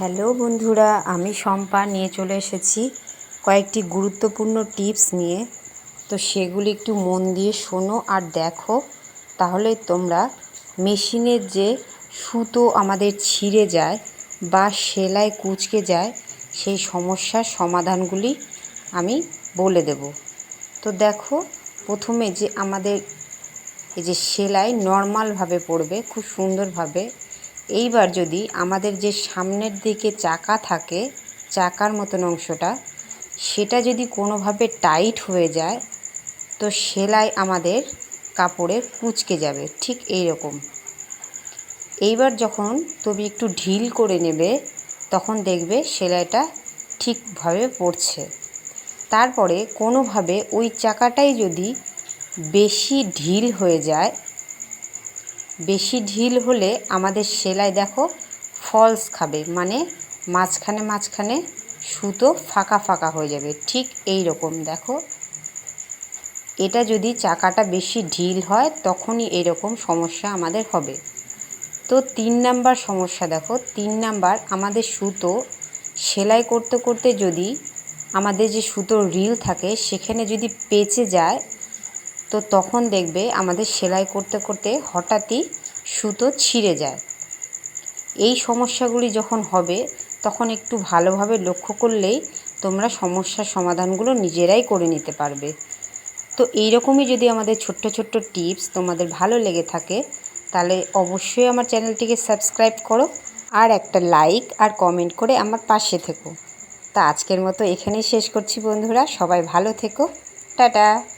Hello বন্ধুরা, আমি শম্পা নিয়ে চলে এসেছি কয়েকটি গুরুত্বপূর্ণ টিপস নিয়ে। তো সেগুলি একটু মন দিয়ে শোনো আর দেখো, তাহলে তোমরা মেশিনের যে সুতো আমাদের ছিঁড়ে যায় বা সেলাই কুচকে যায়, সেই সমস্যার সমাধানগুলি আমি বলে দেব। তো দেখো, প্রথমে যে আমাদের এই যে সেলাই নর্মালভাবে পড়বে, খুব সুন্দরভাবে এইবার যদি আমাদের যে সামনের দিকে চাকা থাকে, চাকার মতন অংশটা, সেটা যদি কোনোভাবে টাইট হয়ে যায়, তো সেলাই আমাদের কাপড়ে কুঁচকে যাবে, ঠিক এই রকম এইবার যখন তুমি একটু ঢিল করে নেবে, তখন দেখবে সেলাইটা ঠিকভাবে পড়ছে। তারপরে কোনোভাবে ওই চাকাটাই যদি বেশি ঢিল হয়ে যায় বেশি ঢিল হলে আমাদের সেলাই দেখো ফলস খাবে মানে মাঝখানে মাঝখানে সুতো ফাঁকা ফাঁকা হয়ে যাবে। ঠিক এই রকম দেখো। এটা যদি চাকাটা বেশি ঢিল হয়, তখনই এরকম সমস্যা আমাদের হবে। তো তিন নাম্বার সমস্যা দেখো, তিন নাম্বার আমাদের সুতো সেলাই করতে করতে যদি আমাদের যে সুতোর রিল থাকে, সেখানে যদি পেঁচে যায় তো তখন দেখবে আমাদের সেলাই করতে করতে হঠাৎই সুতো ছিঁড়ে যায়। এই সমস্যাগুলি যখন হবে, তখন একটু ভালোভাবে লক্ষ্য করলেই তোমরা সমস্যার সমাধানগুলো নিজেরাই করে নিতে পারবে। তো এইরকমই যদি আমাদের ছোট্ট ছোট্ট টিপস তোমাদের ভালো লেগে থাকে, তাহলে অবশ্যই আমার চ্যানেলটিকে সাবস্ক্রাইব করো আর একটা লাইক আর কমেন্ট করে আমার পাশে থেকো। তা আজকের মতো এখানেই শেষ করছি বন্ধুরা, সবাই ভালো থেকো। টাটা!